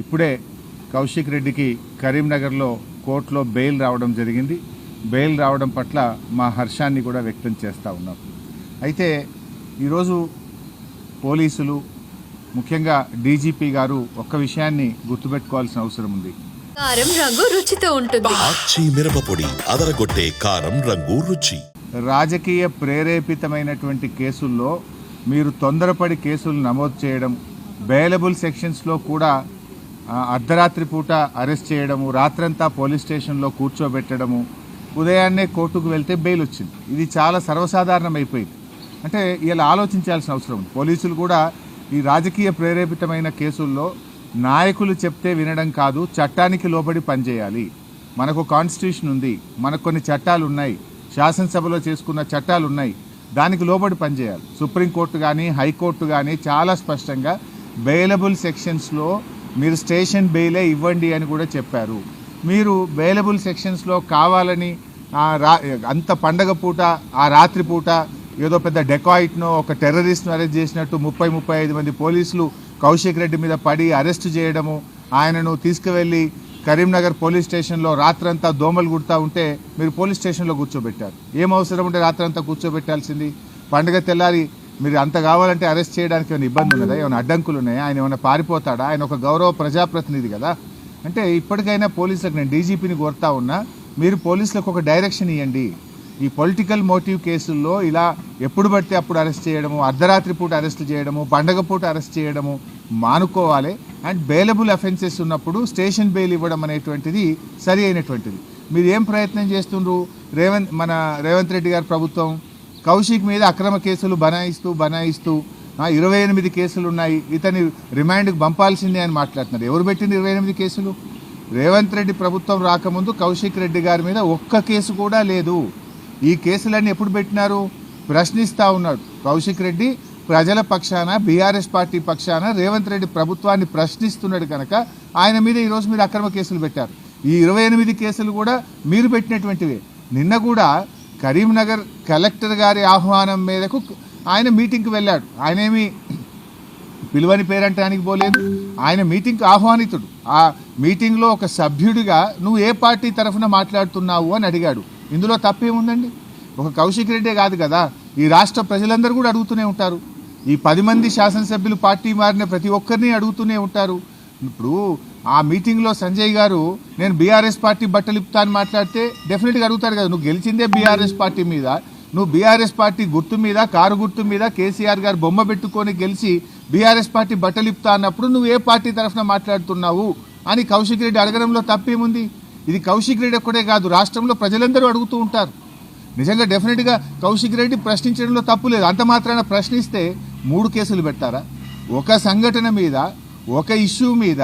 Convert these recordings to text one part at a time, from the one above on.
ఇప్పుడే కౌశిక్ రెడ్డికి కరీంనగర్లో కోర్టులో బెయిల్ రావడం జరిగింది. బెయిల్ రావడం పట్ల మా హర్షాన్ని కూడా వ్యక్తం చేస్తూ ఉన్నాం. అయితే ఈరోజు పోలీసులు ముఖ్యంగా డీజీపీ గారు ఒక్క విషయాన్ని గుర్తుపెట్టుకోవాల్సిన అవసరం ఉంది. కారం రంగు రుచితో ఉంటుంది. ఆచి మిరపపొడి అదరగొట్టే కారం రంగు రుచి. రాజకీయ ప్రేరేపితమైనటువంటి కేసుల్లో మీరు తొందరపడి కేసులు నమోదు చేయడం బెయిలబుల్ సెక్షన్స్లో కూడా అర్ధరాత్రి పూట అరెస్ట్ చేయడము రాత్రంతా పోలీస్ స్టేషన్లో కూర్చోబెట్టడము ఉదయాన్నే కోర్టుకు వెళ్తే బెయిల్ వచ్చింది. ఇది చాలా సర్వసాధారణం అయిపోయింది అంటే ఇలా ఆలోచించాల్సిన అవసరం ఉంది. పోలీసులు కూడా ఈ రాజకీయ ప్రేరేపితమైన కేసుల్లో నాయకులు చెప్తే వినడం కాదు చట్టానికి లోబడి పనిచేయాలి. మనకు కాన్స్టిట్యూషన్ ఉంది మనకు కొన్ని చట్టాలు ఉన్నాయి శాసనసభలో చేసుకున్న చట్టాలు ఉన్నాయి దానికి లోబడి పనిచేయాలి. సుప్రీంకోర్టు కానీ హైకోర్టు కానీ చాలా స్పష్టంగా బెయిలబుల్ సెక్షన్స్లో మీరు స్టేషన్ బెయిలే ఇవ్వండి అని కూడా చెప్పారు. మీరు బెయిలబుల్ సెక్షన్స్లో కావాలని రా అంత పండగ పూట ఆ రాత్రి పూట ఏదో పెద్ద డెకాయిట్ను ఒక టెర్రరిస్ట్ను అరెస్ట్ చేసినట్టు ముప్పై ముప్పై ఐదు మంది పోలీసులు కౌశిక్ రెడ్డి మీద పడి అరెస్ట్ చేయడము ఆయనను తీసుకువెళ్ళి కరీంనగర్ పోలీస్ స్టేషన్లో రాత్రంతా దోమలు గుడతా ఉంటే మీరు పోలీస్ స్టేషన్లో కూర్చోబెట్టారు. ఏం అవసరం ఉంటే రాత్రంతా కూర్చోబెట్టాల్సింది. పండగ తెల్లారి మీరు అంత కావాలంటే అరెస్ట్ చేయడానికి ఏమైనా ఇబ్బంది ఉన్నదా? ఏమైనా అడ్డంకులు ఉన్నాయా? ఆయన ఏమైనా పారిపోతాడా? ఆయన ఒక గౌరవ ప్రజాప్రతినిధి కదా. అంటే ఇప్పటికైనా పోలీసులకు నేను డీజీపీని కోరుతా ఉన్నా మీరు పోలీసులకు ఒక డైరెక్షన్ ఇవ్వండి ఈ పొలిటికల్ మోటివ్ కేసుల్లో ఇలా ఎప్పుడు పడితే అప్పుడు అరెస్ట్ చేయడము అర్ధరాత్రి పూట అరెస్ట్ చేయడము పండగ పూట అరెస్ట్ చేయడము మానుకోవాలి. అండ్ బెయిలబుల్ అఫెన్సెస్ ఉన్నప్పుడు స్టేషన్ బెయిల్ ఇవ్వడం అనేటువంటిది సరి అయినటువంటిది. మీరు ఏం ప్రయత్నం చేస్తుండ్రు? రేవంత్ మన రేవంత్ రెడ్డి గారి ప్రభుత్వం కౌశిక్ మీద అక్రమ కేసులు బనాయిస్తూ బనాయిస్తూ ఇరవై ఎనిమిది కేసులు ఉన్నాయి ఇతని రిమాండ్కి పంపాల్సిందే అని మాట్లాడుతున్నారు. ఎవరు పెట్టింది ఇరవై ఎనిమిది కేసులు? రేవంత్ రెడ్డి ప్రభుత్వం రాకముందు కౌశిక్ రెడ్డి గారి మీద ఒక్క కేసు కూడా లేదు. ఈ కేసులన్నీ ఎప్పుడు పెట్టినారు? ప్రశ్నిస్తూ ఉన్నాడు. కౌశిక్ రెడ్డి ప్రజల పక్షాన బీఆర్ఎస్ పార్టీ పక్షాన రేవంత్ రెడ్డి ప్రభుత్వాన్ని ప్రశ్నిస్తున్నాడు కనుక ఆయన మీద ఈరోజు మీరు అక్రమ కేసులు పెట్టారు. ఈ ఇరవై ఎనిమిది కేసులు కూడా మీరు పెట్టినటువంటివే. నిన్న కూడా కరీంనగర్ కలెక్టర్ గారి ఆహ్వానం మేరకు ఆయన మీటింగ్కి వెళ్ళాడు. ఆయన ఏమి పిలువని పేరంటానికి పోలేదు. ఆయన మీటింగ్కి ఆహ్వానితుడు. ఆ మీటింగ్లో ఒక సభ్యుడిగా నువ్వు ఏ పార్టీ తరఫున మాట్లాడుతున్నావు అని అడిగాడు. ఇందులో తప్పేముందండి? ఒక కౌశిక్ రెడ్డే కాదు కదా. ఈ రాష్ట్ర ప్రజలందరూ కూడా అడుగుతూనే ఉంటారు. ఈ పది మంది శాసనసభ్యులు పార్టీ మారిన ప్రతి ఒక్కరిని అడుగుతూనే ఉంటారు. ఇప్పుడు ఆ మీటింగ్లో సంజయ్ గారు నేను బీఆర్ఎస్ పార్టీ బట్టలు ఇప్పుతా అని మాట్లాడితే డెఫినెట్గా అడుగుతారు కదా నువ్వు గెలిచిందే బీఆర్ఎస్ పార్టీ మీద నువ్వు బీఆర్ఎస్ పార్టీ గుర్తు మీద కారు గుర్తు మీద కేసీఆర్ గారు బొమ్మ పెట్టుకొని గెలిచి బీఆర్ఎస్ పార్టీ బట్టలు ఇప్పుతా అన్నప్పుడు నువ్వు ఏ పార్టీ తరఫున మాట్లాడుతున్నావు? అని కౌశిక్ రెడ్డి అడగడంలో తప్పేముంది? ఇది కౌశిక్ రెడ్డి ఒక్కడే కాదు రాష్ట్రంలో ప్రజలందరూ అడుగుతూ ఉంటారు. నిజంగా డెఫినెట్గా కౌశిక్ రెడ్డి ప్రశ్నించడంలో తప్పు లేదు. అంత మాత్రాన ప్రశ్నిస్తే మూడు కేసులు పెట్టారా? ఒక సంఘటన మీద ఒక ఇష్యూ మీద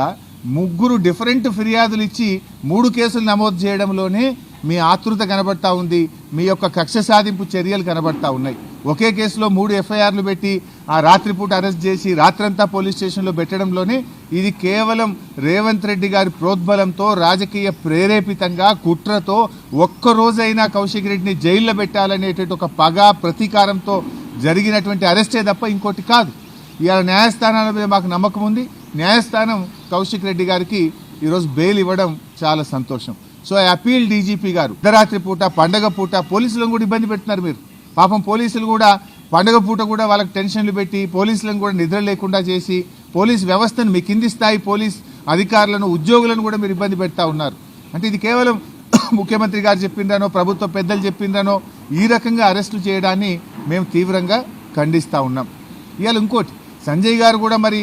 ముగ్గురు డిఫరెంట్ ఫిర్యాదులు ఇచ్చి మూడు కేసులు నమోదు చేయడంలోనే మీ ఆతృత కనబడతా ఉంది. మీ యొక్క కక్ష సాధింపు చర్యలు కనబడతా ఉన్నాయి. ఒకే కేసులో మూడు ఎఫ్ఐఆర్లు పెట్టి ఆ రాత్రిపూట అరెస్ట్ చేసి రాత్రంతా పోలీస్ స్టేషన్లో పెట్టడంలోనే ఇది కేవలం రేవంత్ రెడ్డి గారి ప్రోద్బలంతో రాజకీయ ప్రేరేపితంగా కుట్రతో ఒక్క రోజైనా కౌశిక్ రెడ్డిని జైల్లో పెట్టాలనేటువంటి ఒక పగ ప్రతీకారంతో జరిగినటువంటి అరెస్టే తప్ప ఇంకోటి కాదు. ఇవాళ న్యాయస్థానాల మీద మాకు నమ్మకం ఉంది. న్యాయస్థానం కౌశిక్ రెడ్డి గారికి ఈరోజు బెయిల్ ఇవ్వడం చాలా సంతోషం. సో ఐ అపీల్ డీజీపీ గారు అర్ధరాత్రి పూట పండగ పూట పోలీసులను కూడా ఇబ్బంది పెడుతున్నారు మీరు. పాపం పోలీసులు కూడా పండగ పూట కూడా వాళ్ళకి టెన్షన్లు పెట్టి పోలీసులను కూడా నిద్ర లేకుండా చేసి పోలీస్ వ్యవస్థను మీ కింది స్థాయి పోలీస్ అధికారులను ఉద్యోగులను కూడా మీరు ఇబ్బంది పెడతా ఉన్నారు. అంటే ఇది కేవలం ముఖ్యమంత్రి గారు చెప్పిండ్రనో ప్రభుత్వ పెద్దలు చెప్పిండ్రనో ఈ రకంగా అరెస్టులు చేయడాన్ని మేము తీవ్రంగా ఖండిస్తూ ఉన్నాం. ఇవాళ ఇంకోటి సంజయ్ గారు కూడా మరి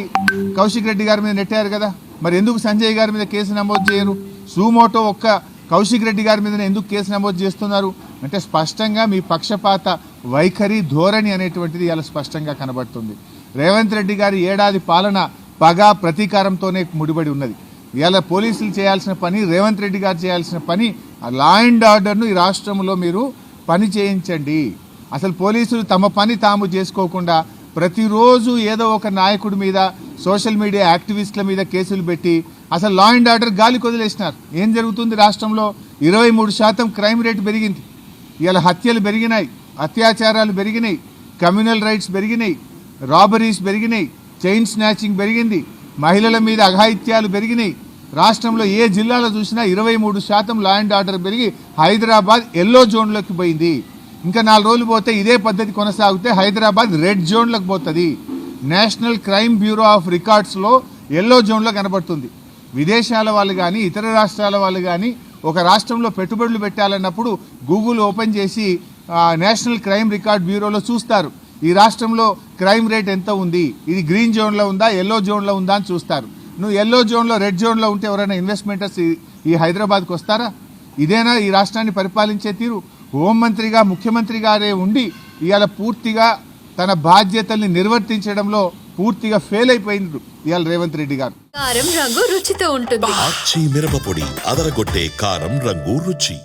కౌశిక్ రెడ్డి గారి మీద నెట్టారు కదా. మరి ఎందుకు సంజయ్ గారి మీద కేసు నమోదు చేయరు? సూమోటో ఒక్క కౌశిక్ రెడ్డి గారి మీద ఎందుకు కేసు నమోదు చేస్తున్నారు? అంటే స్పష్టంగా మీ పక్షపాత వైఖరి ధోరణి అనేటువంటిది ఇలా స్పష్టంగా కనబడుతుంది. రేవంత్ రెడ్డి గారి ఏడాది పాలన పగ ప్రతీకారంతోనే ముడిపడి ఉన్నది. ఇవాళ పోలీసులు చేయాల్సిన పని రేవంత్ రెడ్డి గారు చేయాల్సిన పని లా అండ్ ఆర్డర్ను ఈ రాష్ట్రంలో మీరు పని చేయించండి. అసలు పోలీసులు తమ పని తాము చేసుకోకుండా ప్రతిరోజు ఏదో ఒక నాయకుడి మీద సోషల్ మీడియా యాక్టివిస్టుల మీద కేసులు పెట్టి అసలు లా అండ్ ఆర్డర్ గాలి కొదిలేసినారు. ఏం జరుగుతుంది రాష్ట్రంలో? ఇరవై మూడు శాతం క్రైమ్ రేట్ పెరిగింది. ఇలా హత్యలు పెరిగినాయి అత్యాచారాలు పెరిగినాయి కమ్యూనల్ రైట్స్ పెరిగినాయి రాబరీస్ పెరిగినాయి చైన్ స్నాచింగ్ పెరిగింది మహిళల మీద అఘాయిత్యాలు పెరిగినాయి. రాష్ట్రంలో ఏ జిల్లాలో చూసినా ఇరవై మూడు శాతం లా అండ్ ఆర్డర్ పెరిగి హైదరాబాద్ ఎల్లో జోన్లోకి పోయింది. ఇంకా నాలుగు రోజులు పోతే ఇదే పద్ధతి కొనసాగితే హైదరాబాద్ రెడ్ జోన్లకు పోతుంది. నేషనల్ క్రైమ్ బ్యూరో ఆఫ్ రికార్డ్స్లో ఎల్లో జోన్లో కనబడుతుంది. విదేశాల వాళ్ళు కానీ ఇతర రాష్ట్రాల వాళ్ళు కానీ ఒక రాష్ట్రంలో పెట్టుబడులు పెట్టాలన్నప్పుడు గూగుల్ ఓపెన్ చేసి నేషనల్ క్రైమ్ రికార్డ్ బ్యూరోలో చూస్తారు. ఈ రాష్ట్రంలో క్రైమ్ రేట్ ఎంత ఉంది? ఇది గ్రీన్ జోన్లో ఉందా? ఎల్లో జోన్లో ఉందా అని చూస్తారు. నువ్వు ఎల్లో జోన్లో రెడ్ జోన్లో ఉంటే ఎవరైనా ఇన్వెస్ట్మెంటర్స్ ఈ హైదరాబాద్కి వస్తారా? ఇదేనా ఈ రాష్ట్రాన్ని పరిపాలించే తీరు? హోంమంత్రిగా ముఖ్యమంత్రి గారే ఉండి ఇవాళ పూర్తిగా తన బాధ్యతల్ని నిర్వర్తించడంలో పూర్తిగా ఫెయిల్ అయిపోయింది ఇవాళ రేవంత్ రెడ్డి గారు. కారం రంగు రుచితో ఉంటుంది. మిరపపొడి అదరగొట్టే కారం రంగు రుచి.